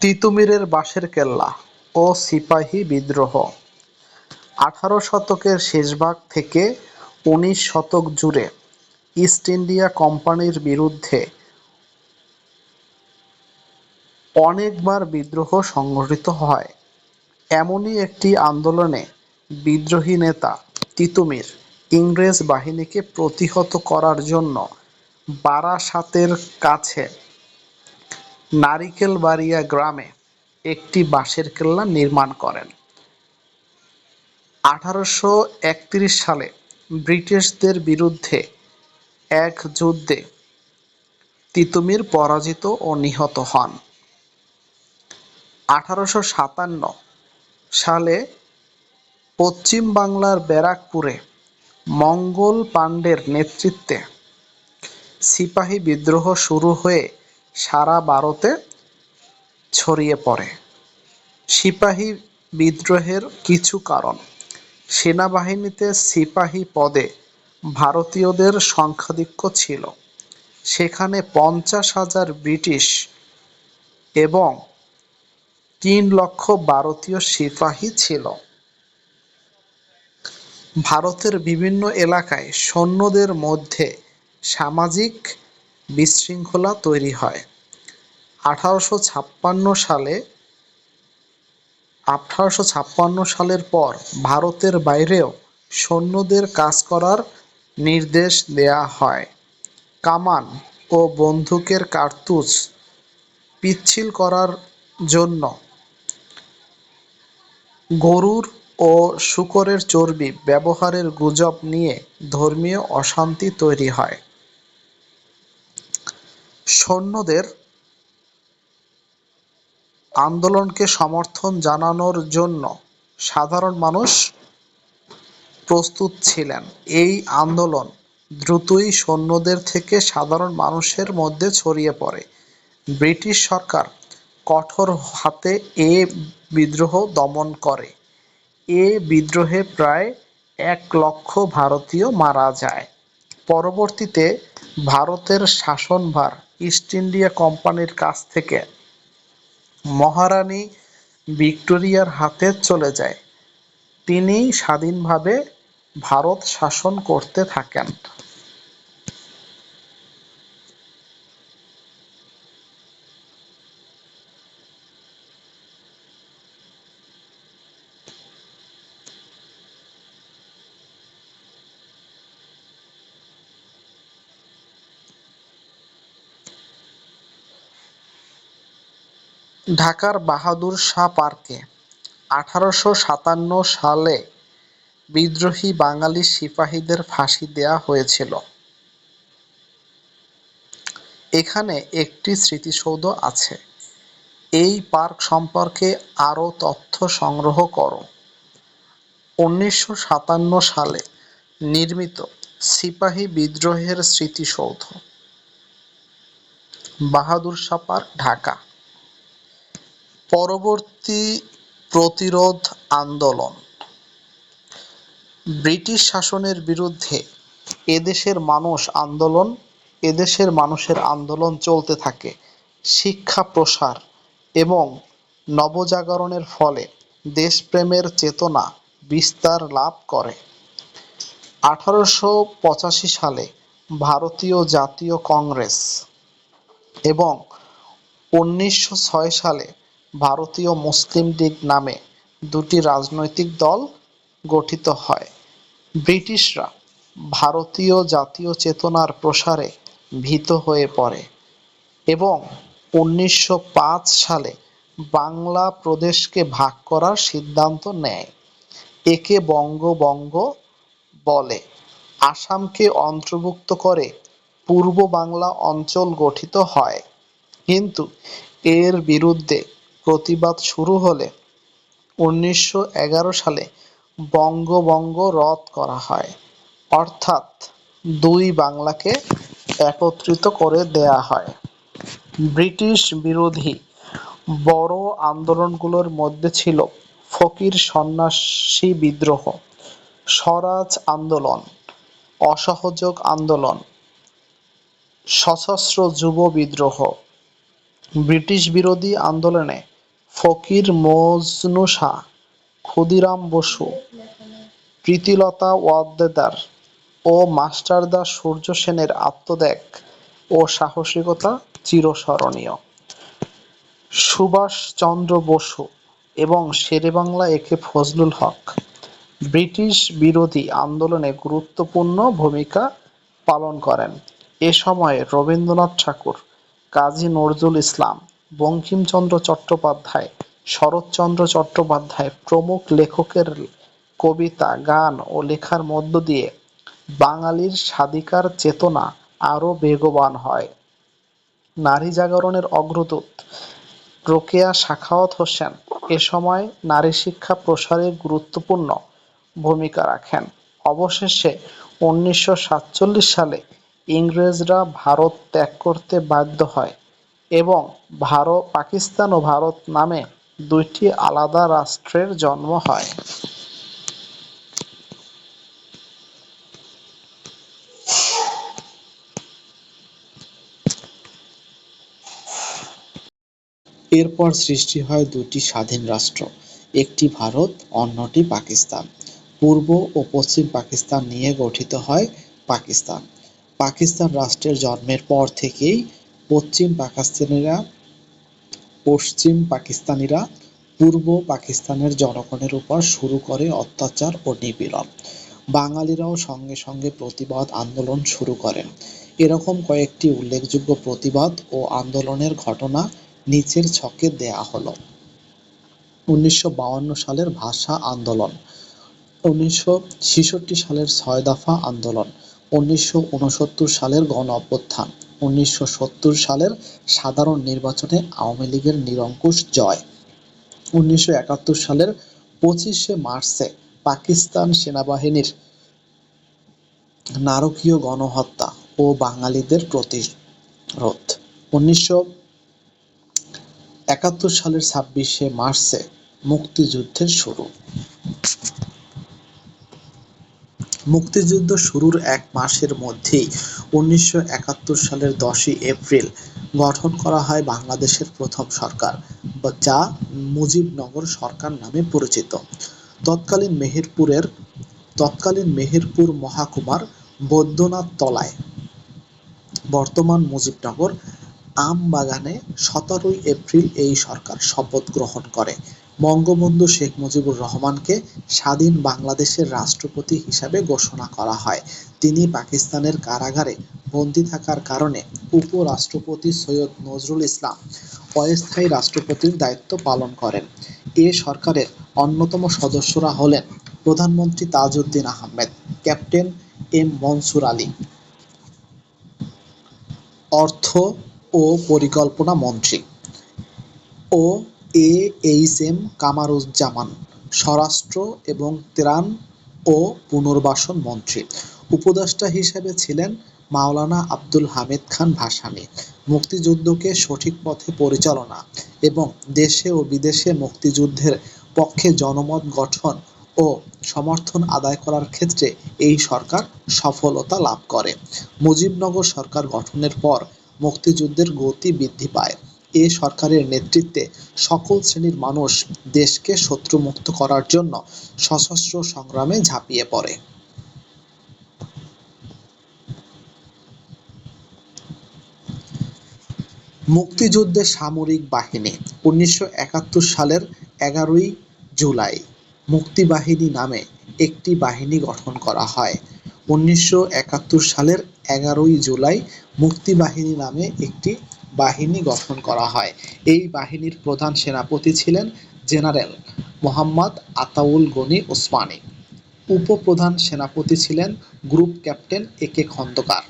তিতুমীরের বাঁশের কেল্লা ও সিপাহী বিদ্রোহ। আঠারো শতকের শেষভাগ থেকে উনিশ শতক জুড়ে ইস্ট ইন্ডিয়া কোম্পানির বিরুদ্ধে অনেকবার বিদ্রোহ সংঘটিত হয়। এমনই একটি আন্দোলনে বিদ্রোহী নেতা তিতুমির ইংরেজ বাহিনীকে প্রতিহত করার জন্য বারাসাতের কাছে নারিকেলবাড়িয়া গ্রামে একটি বাঁশের কেল্লা নির্মাণ করেন। আঠারোশো একত্রিশ সালে ব্রিটিশদের বিরুদ্ধে এক যুদ্ধে তিতুমির পরাজিত ও নিহত হন। আঠারোশো সাতান্ন সালে পশ্চিম বাংলার ব্যারাকপুরে মঙ্গল পাণ্ডের নেতৃত্বে সিপাহী বিদ্রোহ শুরু হয়ে সারা ভারতে ছড়িয়ে পড়ে। সিপাহী বিদ্রোহের কিছু কারণ। সেনাবাহিনীতে সিপাহী পদে ভারতীয়দের সংখ্যাধিক্য ছিল। সেখানে পঞ্চাশ হাজার ব্রিটিশ এবং তিন লক্ষ ভারতীয় সিপাহী ছিল। ভারতের বিভিন্ন এলাকায় সৈন্যদের মধ্যে সামাজিক বিশৃঙ্খলা তৈরি হয়। আঠারোশো ছাপ্পান্ন সালে, আঠারোশো ছাপ্পান্ন সালের পর ভারতের বাইরেও সৈন্যদের কাজ করার নির্দেশ দেয়া হয়। কামান ও বন্দুকের কার্তুজ পিচ্ছিল করার জন্য গরুর ও শূকরের চর্বি ব্যবহারের গুজব নিয়ে ধর্মীয় অশান্তি তৈরি হয়। সৈন্যদের আন্দোলনকে সমর্থন জানানোর জন্য সাধারণ মানুষ প্রস্তুত ছিলেন। এই আন্দোলন দ্রুতই সৈন্যদের থেকে সাধারণ মানুষের মধ্যে ছড়িয়ে পড়ে। ব্রিটিশ সরকার কঠোর হাতে এ বিদ্রোহ দমন করে। এ বিদ্রোহে প্রায় এক লক্ষ ভারতীয় মারা যায়। পরবর্তীতে ভারতের শাসনভার ইস্ট ইন্ডিয়া কোম্পানির কাছ থেকে মহারানী ভিক্টোরিয়ার হাতে চলে যায়। তিনি স্বাধীনভাবে ভারত শাসন করতে থাকেন। ঢাকার বাহাদুর শাহ পার্কে আঠারোশো সাতান্ন সালে বিদ্রোহী বাঙালি সিপাহীদের ফাঁসি দেয়া হয়েছিল। এখানে একটি স্মৃতিসৌধ আছে। এই পার্ক সম্পর্কে আরও তথ্য সংগ্রহ করো। উনিশশো সাতান্ন সালে নির্মিত সিপাহী বিদ্রোহের স্মৃতিসৌধ। বাহাদুর শাহ পার্ক, ঢাকা। পরবর্তী প্রতিরোধ আন্দোলন। ব্রিটিশ শাসনের বিরুদ্ধে এদেশের মানুষ আন্দোলন, এদেশের মানুষের আন্দোলন চলতে থাকে। শিক্ষা প্রসার এবং নবজাগরণের ফলে দেশপ্রেমের চেতনা বিস্তার লাভ করে। আঠারোশো পঁচাশি সালে ভারতীয় জাতীয় কংগ্রেস এবং উনিশশো ছয় সালে ভারতীয় মুসলিম লীগ নামে দুটি রাজনৈতিক দল গঠিত হয়। ব্রিটিশরা ভারতীয় জাতীয় চেতনার প্রসারে ভীত হয়ে পড়ে এবং উনিশশো পাঁচ সালে বাংলা প্রদেশকে ভাগ করার সিদ্ধান্ত নেয়। একে বঙ্গবঙ্গ বলে। আসামকে অন্তর্ভুক্ত করে পূর্ব বাংলা অঞ্চল গঠিত হয়। কিন্তু এর বিরুদ্ধে প্রতিবাদ শুরু হলে উনিশশো এগারো সালে বঙ্গভঙ্গ রদ করা হয়। অর্থাৎ দুই বাংলাকে একত্রিত করে দেয়া হয়। ব্রিটিশ বিরোধী বড় আন্দোলনগুলোর মধ্যে ছিল ফকির সন্ন্যাসী বিদ্রোহ, স্বরাজ আন্দোলন, অসহযোগ আন্দোলন, সশস্ত্র যুব বিদ্রোহ। ব্রিটিশ বিরোধী আন্দোলনে ফকির মজনু শাহ, ক্ষুদিরাম বসু, প্রীতিলতা ওয়াদ্দেদার ও মাস্টারদা সূর্য সেনের আত্মত্যাগ ও সাহসিকতা চিরস্মরণীয়। সুভাষচন্দ্র বসু এবং শেরেবাংলা একে ফজলুল হক ব্রিটিশ বিরোধী আন্দোলনে গুরুত্বপূর্ণ ভূমিকা পালন করেন। এ সময়ে রবীন্দ্রনাথ ঠাকুর, কাজী নজরুল ইসলাম বঙ্কিমচন্দ্র চট্টোপাধ্যায়, শরৎচন্দ্র চট্টোপাধ্যায় প্রমুখ লেখকের কবিতা, গান ও লেখার মধ্য দিয়ে বাঙালির স্বাধিকার চেতনা আরও বেগবান হয়। নারী জাগরণের অগ্রদূত রোকেয়া সাখাওয়াত হোসেন এ সময় নারী শিক্ষা প্রসারে গুরুত্বপূর্ণ ভূমিকা রাখেন। অবশেষে উনিশশো সাতচল্লিশ সালে ইংরেজরা ভারত ত্যাগ করতে বাধ্য হয়। এবং ভারত পাকিস্তান ও ভারত নামে দুইটি আলাদা রাষ্ট্রের জন্ম হয়। এরপর সৃষ্টি হয় দুটি স্বাধীন রাষ্ট্র, একটি ভারত, অন্যটি পাকিস্তান। পূর্ব ও পশ্চিম পাকিস্তান নিয়ে গঠিত হয় পাকিস্তান। পাকিস্তান রাষ্ট্রের জন্মের পর থেকেই পশ্চিম পাকিস্তানিরা পশ্চিম পাকিস্তানিরা পূর্ব পাকিস্তানের জনগণের উপর শুরু করে অত্যাচার ও নিপীড়ন। বাঙালিরাও সঙ্গে সঙ্গে প্রতিবাদ আন্দোলন শুরু করেন। এরকম কয়েকটি উল্লেখযোগ্য প্রতিবাদ ও আন্দোলনের ঘটনা নিচের ছকে দেয়া হলো। উনিশশো সালের ভাষা আন্দোলন, উনিশশো ছেষট্টি সালের ছয় দফা আন্দোলন, উনিশশো ঊনসত্তর সালের গণ অভ্যুত্থান উনিশশো সত্তর সালের সাধারণ নির্বাচনে আওয়ামী লীগের নিরঙ্কুশ জয়। উনিশশো একাত্তর সালের পঁচিশে মার্চে পাকিস্তান সেনাবাহিনীর নারকীয় গণহত্যা ও বাঙালিদের প্রতিরোধ। উনিশশো একাত্তর সালের ছাব্বিশে মার্চে মুক্তিযুদ্ধের শুরু। মুক্তিযুদ্ধ শুরুর এক মাসের মধ্যেই উনিশশো একাত্তর সালের দশই এপ্রিল গঠন করা হয় বাংলাদেশের প্রথম সরকার, যা মুজিবনগর সরকার নামে পরিচিত। তৎকালীন মেহেরপুরের, তৎকালীন মেহেরপুর মহাকুমার বৈদ্যনাথ তলায়। বর্তমান মুজিবনগর আমবাগানে সতেরোই এপ্রিল এই সরকার শপথ গ্রহণ করে। বঙ্গবন্ধু শেখ মুজিবুর রহমানকে স্বাধীন বাংলাদেশের রাষ্ট্রপতি হিসাবে ঘোষণা করা হয়। তিনি পাকিস্তানের কারাগারে বন্দী থাকার কারণে উপরাষ্ট্রপতি সৈয়দ নজরুল ইসলাম অস্থায়ী রাষ্ট্রপতির দায়িত্ব পালন করেন। এ সরকারের অন্যতম সদস্যরা হলেন প্রধানমন্ত্রী তাজউদ্দিন আহমেদ, ক্যাপ্টেন এম মনসুর আলী। অর্থ ও পরিকল্পনা মন্ত্রী। ও এ. এইচ. এম. কামারুজ্জামান, স্বরাষ্ট্র এবং ত্রাণ ও পুনর্বাসন মন্ত্রী। উপদেষ্টা হিসেবে ছিলেন মাওলানা আব্দুল হামিদ খান ভাসানী। মুক্তিযুদ্ধকে সঠিক পথে পরিচালনা এবং দেশে ও বিদেশে মুক্তিযুদ্ধের পক্ষে জনমত গঠন ও সমর্থন আদায় করার ক্ষেত্রে এই সরকার সফলতা লাভ করে। মুজিবনগর সরকার গঠনের পর মুক্তিযুদ্ধের গতি বৃদ্ধি পায়। এ সরকারের নেতৃত্বে সকল শ্রেণির মানুষ দেশকে শত্রুমুক্ত করার জন্য সশস্ত্র সংগ্রামে ঝাঁপিয়ে পড়ে। মুক্তিযুদ্ধে সামরিক বাহিনী উনিশশো একাত্তর সালের এগারোই জুলাই মুক্তিবাহিনী নামে একটি বাহিনী গঠন করা হয়। উনিশশো একাত্তর সালের এগারোই জুলাই মুক্তিবাহিনী নামে একটি বাহিনী গঠন করা হয়। এই বাহিনীর প্রধান সেনাপতি ছিলেন জেনারেল মোহাম্মদ আতাউল গনি ওসমানী। উপপ্রধান সেনাপতি ছিলেন group captain A K Khandakar.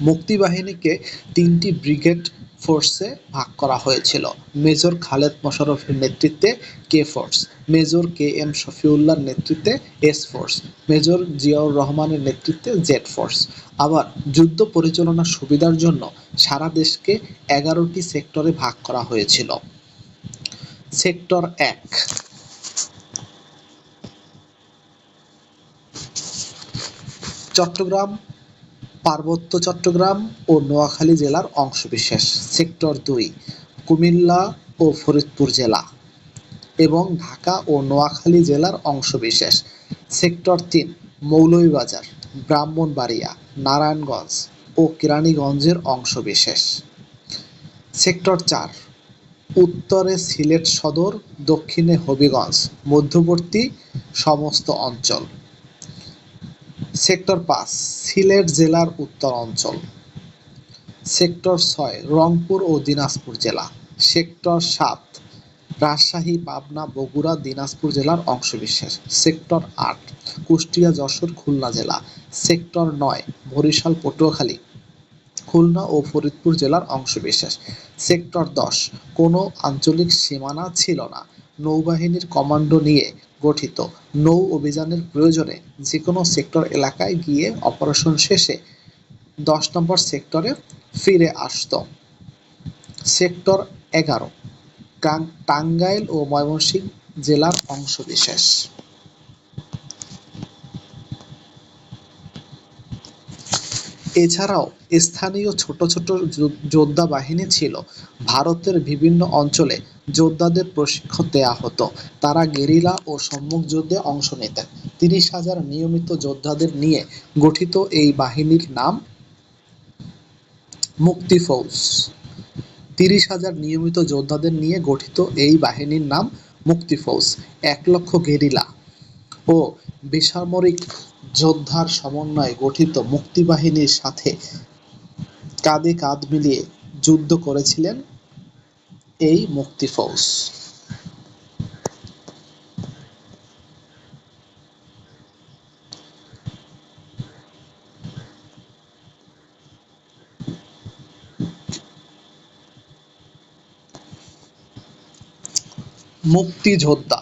মুক্তিবাহিনীকে তিনটি ব্রিগেড ফোর্সে ভাগ করা হয়েছিল। মেজর খালেদ মোশারফের নেতৃত্বে K force? Major K M শফিউল্লাহর নেতৃত্বে এস ফোর্স। মেজর জিয়াউর রহমানের নেতৃত্বে জেড ফোর্স। আবার যুদ্ধ পরিচালনার সুবিধার জন্য সারা দেশকে এগারোটি সেক্টরে ভাগ করা হয়েছিল। সেক্টর এক। চট্টগ্রাম পার্বত্য চট্টগ্রাম ও নোয়াখালী জেলার অংশবিশেষ, সেক্টর দুই, কুমিল্লা ও ফরিদপুর জেলা এবং ঢাকা ও নোয়াখালী জেলার অংশবিশেষ, সেক্টর তিন, মৌলভীবাজার, ব্রাহ্মণবাড়িয়া, নারায়ণগঞ্জ ও কেরানীগঞ্জের অংশবিশেষ। সেক্টর চার, উত্তরে সিলেট সদর, দক্ষিণে হবিগঞ্জ, মধ্যবর্তী সমস্ত অঞ্চল। সেক্টর পাঁচ, সিলেট জেলার উত্তর অঞ্চল। সেক্টর ছয়, রংপুর ও দিনাজপুর জেলা। সেক্টর সাত, রাজশাহী, পাবনা, বগুড়া, দিনাজপুর জেলার অংশবিশেষ। সেক্টর আট, কুষ্টিয়া, যশোর, খুলনা জেলা। সেক্টর নয়, বরিশাল, পটুয়াখালী। খুলনা ও ফরিদপুর জেলার অংশবিশেষ। সেক্টর দশ, কোনো আঞ্চলিক সীমানা ছিল না। নৌবাহিনীর কমান্ডো নিয়ে গঠিত। নৌ অভিযানের প্রয়োজনে যে কোনো সেক্টর এলাকায় গিয়ে অপারেশন শেষে দশ নম্বর সেক্টরে ফিরে আসত। সেক্টর এগারো টাঙ্গাইল ও ময়মনসিংহ জেলার অংশবিশেষ। এছাড়াও স্থানীয় ছোট ছোট যোদ্ধা বাহিনী ছিল। ভারতের বিভিন্ন অঞ্চলে যোদ্ধাদের প্রশিক্ষণ দেয়া হতো। তারা গেরিলা ও সম্মুখ যুদ্ধে অংশ নিতেন। তিরিশ হাজার নিয়মিত যোদ্ধাদের নিয়ে গঠিত এই বাহিনীর নাম মুক্তি ফৌজ। তিরিশ হাজার নিয়মিত যোদ্ধাদের নিয়ে গঠিত এই বাহিনীর নাম মুক্তি ফৌজ। এক লক্ষ গেরিলা ও বেসামরিক যোদ্ধার সমন্বয়ে গঠিত মুক্তিবাহিনীর সাথে কাঁধে কাঁধ মিলিয়ে যুদ্ধ করেছিলেন এই মুক্তি ফৌজ। মুক্তিযোদ্ধা।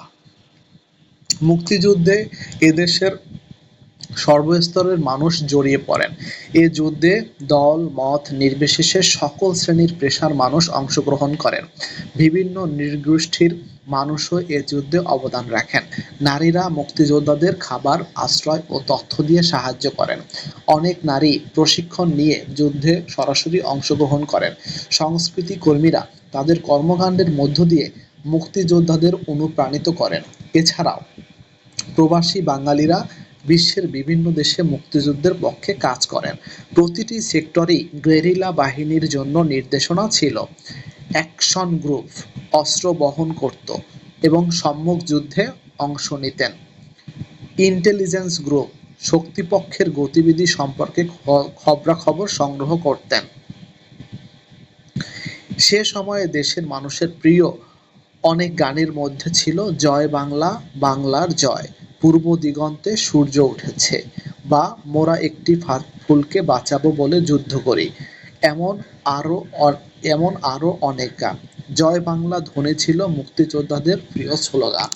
মুক্তিযুদ্ধে এদেশের সর্বস্তরের মানুষ জড়িয়ে পড়েন। এ যুদ্ধে দল, মত নির্বিশেষে সকল শ্রেণির পেশার মানুষ অংশগ্রহণ করেন। বিভিন্ন নৃগোষ্ঠীর মানুষও এ যুদ্ধে অবদান রাখেন। নারীরা মুক্তিযোদ্ধাদের খাবার, আশ্রয় ও তথ্য দিয়ে সাহায্য করেন। অনেক নারী প্রশিক্ষণ নিয়ে যুদ্ধে সরাসরি অংশগ্রহণ করেন। সংস্কৃতি কর্মীরা তাদের কর্মকাণ্ডের মধ্য দিয়ে মুক্তিযোদ্ধাদের অনুপ্রাণিত করেন। এছাড়াও প্রবাসী বাঙালিরা বিশ্বের বিভিন্ন দেশে মুক্তিযুদ্ধের পক্ষে কাজ করেন। প্রতিটি সেক্টরেই গেরিলা বাহিনীর জন্য নির্দেশনা ছিল। অ্যাকশন গ্রুপ অস্ত্র বহন করত এবং সম্মুখ যুদ্ধে অংশ নিতেন। ইন্টেলিজেন্স গ্রুপ শক্তিপক্ষের গতিবিধি সম্পর্কে খবরাখবর সংগ্রহ করতেন। সে সময়ে দেশের মানুষের প্রিয় অনেক গানের মধ্যে ছিল জয় বাংলা, বাংলার জয়। পূর্ব দিগন্তে সূর্য উঠেছে বা মোরা একটি ফুলকে বাঁচাবো বলে যুদ্ধ করি। এমন আরও এমন আরও অনেক গান। জয় বাংলা ধ্বনি ছিল মুক্তিযোদ্ধাদের প্রিয় স্লোগান।